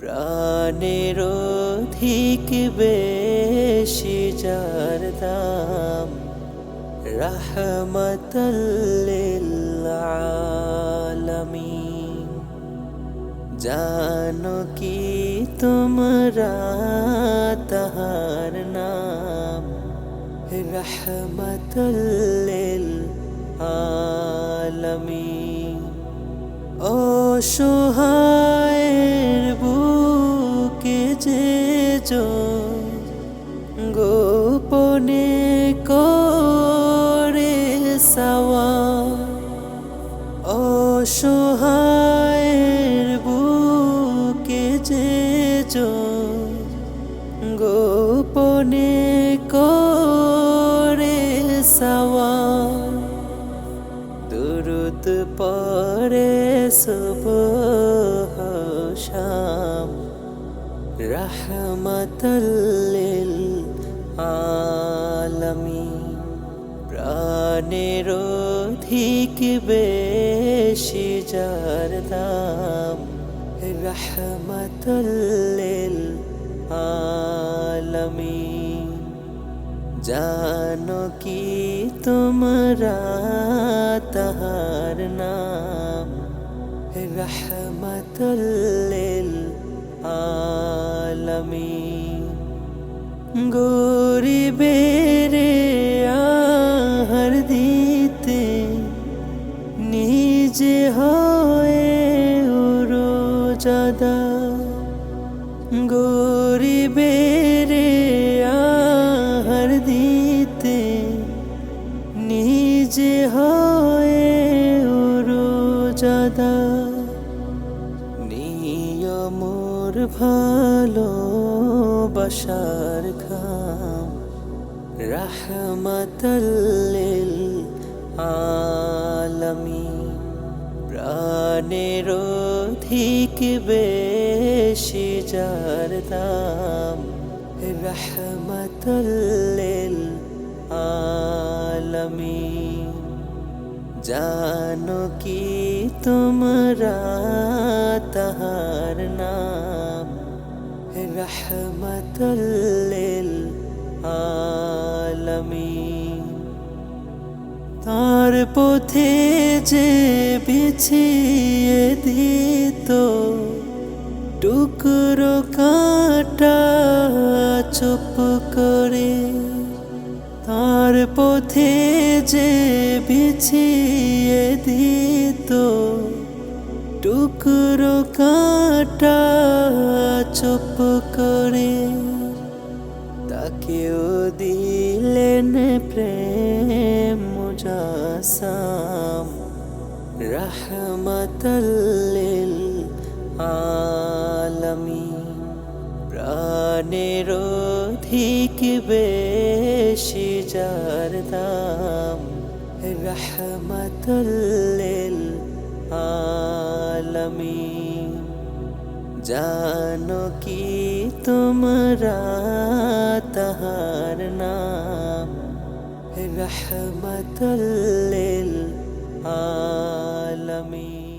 প্রাণের অধিক বেশি যার দাম রহমতল্লিল আলামিন জানো কি তোমরা তাহার নাম রহমতল্লিল আলামিন অসহায়ের গোপনে করে সাওয়া অসহায়ের বুকে যে গোপনে করে সাওয়া দুরুদ পরে সুবহ শাম রহমতল্লিল আলামিন। প্রাণের অধিক বেশি যার দাম রহমতল্লিল আলামিন। জানো কি তোমরা তাহার নাম? রহমতল্লিল আলামিন গরিবের আহার দিতে নিজে হয় উরো জাদা গরিবের আহার দিতে নিজে হয় উরো জাদা নিয়মর ভালো বসার খাম রহমতল্লিল আলামিন। প্রাণের অধিক বেশি যার দাম। রহমতল্লিল আলামিন। জানো কি তোমরা তাহার আলামিন তার পথে যে বিছিয়ে দিত, টুকরো কাটা চুপ করে। তার পথে যে বিছিয়ে দিত, টুকরো কাটা চুপ করে তাকেও দিলেন প্রেম মুজাসাম। রহমতল্লিল আলামিন। প্রাণের অধিক বেশি যার দাম। রহমতল্লিল আলামিন। জানো কি তোমরা তাহার নাম রহমতল্লিল আলামিন